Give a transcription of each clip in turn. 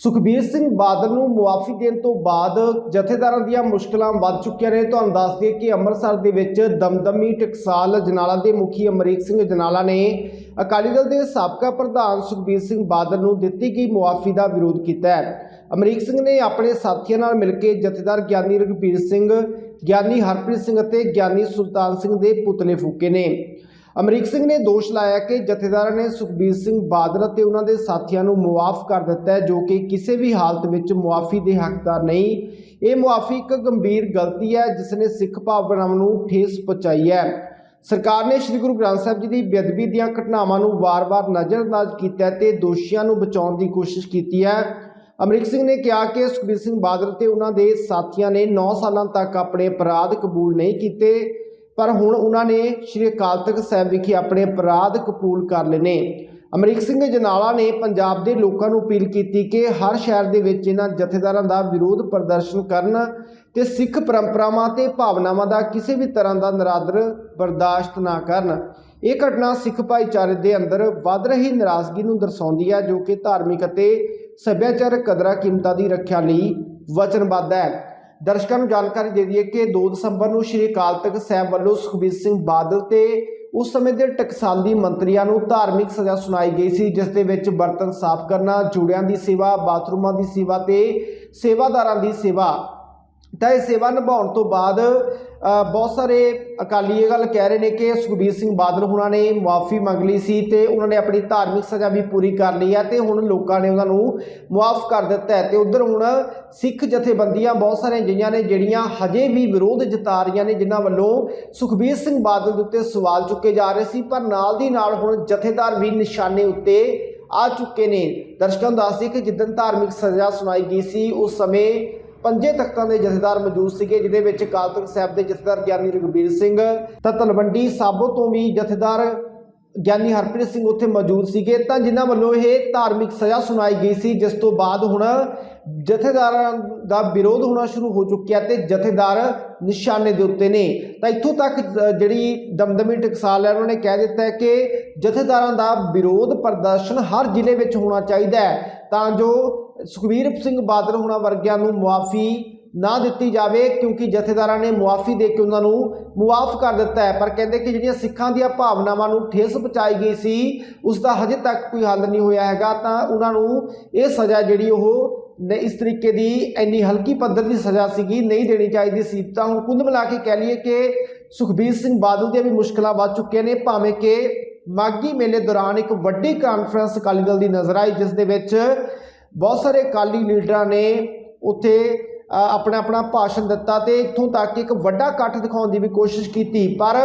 ਸੁਖਬੀਰ ਸਿੰਘ ਬਾਦਲ ਨੂੰ ਮੁਆਫੀ ਦੇਣ ਤੋਂ ਬਾਅਦ ਜਥੇਦਾਰਾਂ ਦੀਆਂ ਮੁਸ਼ਕਲਾਂ ਵੱਧ ਚੁੱਕੀਆਂ ਨੇ। ਤੁਹਾਨੂੰ ਦੱਸ ਦਈਏ ਕਿ ਅੰਮ੍ਰਿਤਸਰ ਦੇ ਵਿੱਚ ਦਮਦਮੀ ਟਕਸਾਲ ਜਨਾਲਾ ਦੇ ਮੁਖੀ ਅਮਰੀਕ ਸਿੰਘ ਜਨਾਲਾ ਨੇ ਅਕਾਲੀ ਦਲ ਦੇ ਸਾਬਕਾ ਪ੍ਰਧਾਨ ਸੁਖਬੀਰ ਸਿੰਘ ਬਾਦਲ ਨੂੰ ਦਿੱਤੀ ਗਈ ਮੁਆਫੀ ਦਾ ਵਿਰੋਧ ਕੀਤਾ ਹੈ। ਅਮਰੀਕ ਸਿੰਘ ਨੇ ਆਪਣੇ ਸਾਥੀਆਂ ਨਾਲ ਮਿਲ ਕੇ ਜਥੇਦਾਰ ਗਿਆਨੀ ਰਘਬੀਰ ਸਿੰਘ, ਗਿਆਨੀ ਹਰਪ੍ਰੀਤ ਸਿੰਘ ਅਤੇ ਗਿਆਨੀ ਸੁਲਤਾਨ ਸਿੰਘ ਦੇ ਪੁਤਲੇ ਫੂਕੇ ਨੇ। ਅਮਰੀਕ ਸਿੰਘ ਨੇ ਦੋਸ਼ ਲਾਇਆ ਕਿ ਜਥੇਦਾਰਾਂ ਨੇ ਸੁਖਬੀਰ ਸਿੰਘ ਬਾਦਲ ਅਤੇ ਉਹਨਾਂ ਦੇ ਸਾਥੀਆਂ ਨੂੰ ਮੁਆਫ ਕਰ ਦਿੱਤਾ ਹੈ, ਜੋ ਕਿ ਕਿਸੇ ਵੀ ਹਾਲਤ ਵਿੱਚ ਮੁਆਫੀ ਦੇ ਹੱਕਦਾਰ ਨਹੀਂ। ਇਹ ਮੁਆਫੀ ਇੱਕ ਗੰਭੀਰ ਗਲਤੀ ਹੈ ਜਿਸ ਨੇ ਸਿੱਖ ਭਾਵਨਾਵਾਂ ਨੂੰ ਠੇਸ ਪਹੁੰਚਾਈ ਹੈ। ਸਰਕਾਰ ਨੇ ਸ੍ਰੀ ਗੁਰੂ ਗ੍ਰੰਥ ਸਾਹਿਬ ਜੀ ਦੀ ਬੇਅਦਬੀ ਦੀਆਂ ਘਟਨਾਵਾਂ ਨੂੰ ਵਾਰ-ਵਾਰ ਨਜ਼ਰਅੰਦਾਜ਼ ਕੀਤਾ ਹੈ ਤੇ ਦੋਸ਼ੀਆਂ ਨੂੰ ਬਚਾਉਣ ਦੀ ਕੋਸ਼ਿਸ਼ ਕੀਤੀ ਹੈ। ਅਮਰੀਕ ਸਿੰਘ ਨੇ ਕਿਹਾ ਕਿ ਸੁਖਬੀਰ ਸਿੰਘ ਬਾਦਲ ਤੇ ਉਹਨਾਂ ਦੇ ਸਾਥੀਆਂ ਨੇ 9 ਸਾਲਾਂ ਤੱਕ ਆਪਣੇ ਅਪਰਾਧ ਕਬੂਲ ਨਹੀਂ ਕੀਤੇ। ਪਰ ਹੁਣ ਉਹਨਾਂ ਨੇ ਸ਼੍ਰੀ ਅਕਾਲ ਤਖਤ ਸਾਹਿਬ ਵਿਖੇ ਆਪਣੇ ਅਪਰਾਧ ਕਬੂਲ ਕਰ ਲਏ ਨੇ। ਅਮਰੀਕ ਸਿੰਘ ਜਨਾਲਾ ਨੇ ਪੰਜਾਬ ਦੇ ਲੋਕਾਂ ਨੂੰ ਅਪੀਲ ਕੀਤੀ ਕਿ ਹਰ ਸ਼ਹਿਰ ਦੇ ਵਿੱਚ ਇਹਨਾਂ ਜਥੇਦਾਰਾਂ ਦਾ ਵਿਰੋਧ ਪ੍ਰਦਰਸ਼ਨ ਕਰਨ ਤੇ ਸਿੱਖ ਪਰੰਪਰਾਵਾਂ ਤੇ ਭਾਵਨਾਵਾਂ ਦਾ ਕਿਸੇ ਵੀ ਤਰ੍ਹਾਂ ਦਾ ਨਰਾਦਰ ਬਰਦਾਸ਼ਤ ਨਾ ਕਰਨ। ਇਹ ਘਟਨਾ ਸਿੱਖ ਭਾਈਚਾਰੇ ਦੇ ਅੰਦਰ ਵੱਧ ਰਹੀ ਨਾਰਾਜ਼ਗੀ ਨੂੰ ਦਰਸਾਉਂਦੀ ਹੈ, ਜੋ ਕਿ ਧਾਰਮਿਕ ਅਤੇ ਸੱਭਿਆਚਾਰਕ ਕਦਰਾਂ ਕੀਮਤਾਂ ਦੀ ਰੱਖਿਆ ਲਈ ਵਚਨਬੱਧ ਹੈ। ਦਰਸ਼ਕਾਂ ਨੂੰ ਜਾਣਕਾਰੀ ਦੇ ਦਈਏ ਕਿ 2 ਦਸੰਬਰ ਨੂੰ ਸ਼੍ਰੀ ਅਕਾਲ ਤਖਤ ਸਾਹਿਬ ਵੱਲੋਂ ਸੁਖਬੀਰ ਸਿੰਘ ਬਾਦਲ ਤੇ ਉਸ ਸਮੇਂ ਦੇ ਟਕਸਾਲੀ ਮੰਤਰੀਆਂ ਨੂੰ ਧਾਰਮਿਕ ਸਜ਼ਾ ਸੁਣਾਈ ਗਈ ਸੀ, ਜਿਸ ਦੇ ਵਿੱਚ ਬਰਤਨ ਸਾਫ਼ ਕਰਨਾ, ਜੂੜਿਆਂ ਦੀ ਸੇਵਾ, ਬਾਥਰੂਮਾਂ ਦੀ ਸੇਵਾ ਤੇ ਸੇਵਾਦਾਰਾਂ ਦੀ ਸੇਵਾ। ਤਾਂ ਇਹ ਸੇਵਾ ਨਿਭਾਉਣ ਤੋਂ ਬਾਅਦ ਬਹੁਤ ਸਾਰੇ ਅਕਾਲੀ ਇਹ ਗੱਲ ਕਹਿ ਰਹੇ ਨੇ ਕਿ ਸੁਖਬੀਰ ਸਿੰਘ ਬਾਦਲ ਹੁਣਾਂ ਨੇ ਮੁਆਫੀ ਮੰਗ ਲਈ ਸੀ ਤੇ ਉਹਨਾਂ ਨੇ ਆਪਣੀ ਧਾਰਮਿਕ ਸਜ਼ਾ ਵੀ ਪੂਰੀ ਕਰ ਲਈ ਹੈ ਤੇ ਹੁਣ ਲੋਕਾਂ ਨੇ ਉਹਨਾਂ ਨੂੰ ਮੁਆਫ ਕਰ ਦਿੱਤਾ ਹੈ। ਤੇ ਉਧਰ ਹੁਣ ਸਿੱਖ ਜਥੇਬੰਦੀਆਂ ਬਹੁਤ ਸਾਰੀਆਂ ਅਜਿਹੀਆਂ ਨੇ ਜਿਹੜੀਆਂ ਹਜੇ ਵੀ ਵਿਰੋਧ ਜਤਾ ਰਹੀਆਂ ਨੇ, ਜਿਨ੍ਹਾਂ ਵੱਲੋਂ ਸੁਖਬੀਰ ਸਿੰਘ ਬਾਦਲ ਦੇ ਉੱਤੇ ਸਵਾਲ ਚੁੱਕੇ ਜਾ ਰਹੇ ਸੀ, ਪਰ ਨਾਲ ਦੀ ਨਾਲ ਹੁਣ ਜਥੇਦਾਰ ਵੀ ਨਿਸ਼ਾਨੇ ਉੱਤੇ ਆ ਚੁੱਕੇ ਨੇ। ਦਰਸ਼ਕਾਂ ਨੂੰ ਦੱਸ ਕਿ ਜਿੱਦਣ ਧਾਰਮਿਕ ਸਜ਼ਾ ਸੁਣਾਈ ਗਈ ਸੀ, ਉਸ ਸਮੇਂ ਪੰਜੇ ਤਖਤਾਂ ਦੇ ਜਥੇਦਾਰ ਮੌਜੂਦ ਸੀਗੇ, ਜਿਹਦੇ ਵਿੱਚ ਅਕਾਲ ਤਖਤ ਸਾਹਿਬ ਦੇ ਜਥੇਦਾਰ ਗਿਆਨੀ ਰਘਬੀਰ ਸਿੰਘ ਤਾਂ ਤਲਵੰਡੀ ਸਾਬੋ ਤੋਂ ਵੀ ਜਥੇਦਾਰ ਗਿਆਨੀ ਹਰਪ੍ਰੀਤ ਸਿੰਘ ਉੱਥੇ ਮੌਜੂਦ ਸੀਗੇ। ਤਾਂ ਜਿਨ੍ਹਾਂ ਵੱਲੋਂ ਇਹ ਧਾਰਮਿਕ ਸਜ਼ਾ ਸੁਣਾਈ ਗਈ ਸੀ, ਜਿਸ ਤੋਂ ਬਾਅਦ ਹੁਣ ਜਥੇਦਾਰਾਂ ਦਾ ਵਿਰੋਧ ਹੋਣਾ ਸ਼ੁਰੂ ਹੋ ਚੁੱਕਿਆ ਤੇ ਜਥੇਦਾਰ ਨਿਸ਼ਾਨੇ ਦੇ ਉੱਤੇ ਨੇ। ਤਾਂ ਇੱਥੋਂ ਤੱਕ ਜਿਹੜੀ ਦਮਦਮੀ ਟਕਸਾਲ ਹੈ, ਉਹਨਾਂ ਨੇ ਕਹਿ ਦਿੱਤਾ ਕਿ ਜਥੇਦਾਰਾਂ ਦਾ ਵਿਰੋਧ ਪ੍ਰਦਰਸ਼ਨ ਹਰ ਜ਼ਿਲ੍ਹੇ ਵਿੱਚ ਹੋਣਾ ਚਾਹੀਦਾ ਹੈ। ਤਾਂ ਜੋ ਸੁਖਬੀਰ ਸਿੰਘ ਬਾਦਲ ਹੋਣਾ ਵਰਗਿਆਂ ਨੂੰ ਮੁਆਫੀ ਨਾ ਦਿੱਤੀ ਜਾਵੇ ਕਿਉਂਕਿ ਜਥੇਦਾਰਾਂ ਨੇ ਮੁਆਫੀ ਦੇ ਕੇ ਉਹਨਾਂ ਨੂੰ ਮੁਆਫ ਕਰ ਦਿੱਤਾ ਹੈ। ਪਰ ਕਹਿੰਦੇ ਕਿ ਜਿਹੜੀਆਂ ਸਿੱਖਾਂ ਦੀਆਂ ਭਾਵਨਾਵਾਂ ਨੂੰ ਠੇਸ ਪਹੁੰਚਾਈ ਗਈ ਸੀ, ਉਸ ਦਾ ਹਜੇ ਤੱਕ ਕੋਈ ਹੱਲ ਨਹੀਂ ਹੋਇਆ ਹੈਗਾ। ਤਾਂ ਉਹਨਾਂ ਨੂੰ ਇਹ ਸਜ਼ਾ ਜਿਹੜੀ ਉਹ ਨ- ਇਸ ਤਰੀਕੇ ਦੀ ਇੰਨੀ ਹਲਕੀ ਪੱਧਰ ਦੀ ਸਜ਼ਾ ਸੀਗੀ, ਨਹੀਂ ਦੇਣੀ ਚਾਹੀਦੀ ਸੀ। ਤਾਂ ਹੁਣ ਕੁੱਲ ਮਿਲਾ ਕੇ ਕਹਿ ਲਈਏ ਕਿ ਸੁਖਬੀਰ ਸਿੰਘ ਬਾਦਲ ਦੀਆਂ ਵੀ ਮੁਸ਼ਕਲਾਂ ਵੱਧ ਚੁੱਕੀਆਂ ਨੇ, ਭਾਵੇਂ ਕਿ ਮਾਗੀ ਮੇਲੇ ਦੌਰਾਨ ਇੱਕ ਵੱਡੀ ਕਾਨਫਰੰਸ ਅਕਾਲੀ ਦਲ ਦੀ ਨਜ਼ਰ ਆਈ, ਜਿਸ ਦੇ ਵਿੱਚ ਬਹੁਤ ਸਾਰੇ ਅਕਾਲੀ ਲੀਡਰਾਂ ਨੇ ਉੱਥੇ ਆਪਣਾ ਆਪਣਾ ਭਾਸ਼ਣ ਦਿੱਤਾ ਤੇ ਇੱਥੋਂ ਤੱਕ ਇੱਕ ਵੱਡਾ ਇਕੱਠ ਦਿਖਾਉਣ ਦੀ ਵੀ ਕੋਸ਼ਿਸ਼ ਕੀਤੀ। ਪਰ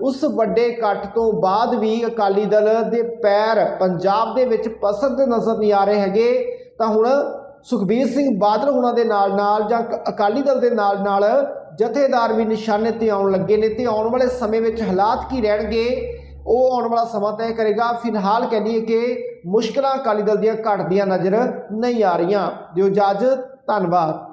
ਉਸ ਵੱਡੇ ਇਕੱਠ ਤੋਂ ਬਾਅਦ ਵੀ ਅਕਾਲੀ ਦਲ ਦੇ ਪੈਰ ਪੰਜਾਬ ਦੇ ਵਿੱਚ ਪਸੰਦ ਨਜ਼ਰ ਨਹੀਂ ਆ ਰਹੇ ਹੈਗੇ, ਤਾਂ ਹੁਣ ਸੁਖਬੀਰ ਸਿੰਘ ਬਾਦਲ ਹੁਣਾਂ ਦੇ ਨਾਲ ਨਾਲ ਜਾਂ ਕ- ਅਕਾਲੀ ਦਲ ਦੇ ਨਾਲ ਨਾਲ ਜਥੇਦਾਰ ਵੀ ਨਿਸ਼ਾਨੇ ਤੇ ਆਉਣ ਲੱਗੇ ਨੇ ਤੇ ਆਉਣ ਵਾਲੇ ਸਮੇਂ ਵਿੱਚ ਹਾਲਾਤ ਕੀ ਰਹਿਣਗੇ ਉਹ ਆਉਣ ਵਾਲਾ ਸਮਾਂ ਤੈਅ ਕਰੇਗਾ। ਫਿਲਹਾਲ ਕਹਿੰਦੀ ਕਿ ਮੁਸ਼ਕਲਾਂ ਅਕਾਲੀ ਦਲ ਦੀਆਂ ਘਟਦੀਆਂ ਨਜ਼ਰ ਨਹੀਂ ਆ ਰਹੀਆਂ। ਦਿਓ ਇਜਾਜ਼ਤ, ਧੰਨਵਾਦ।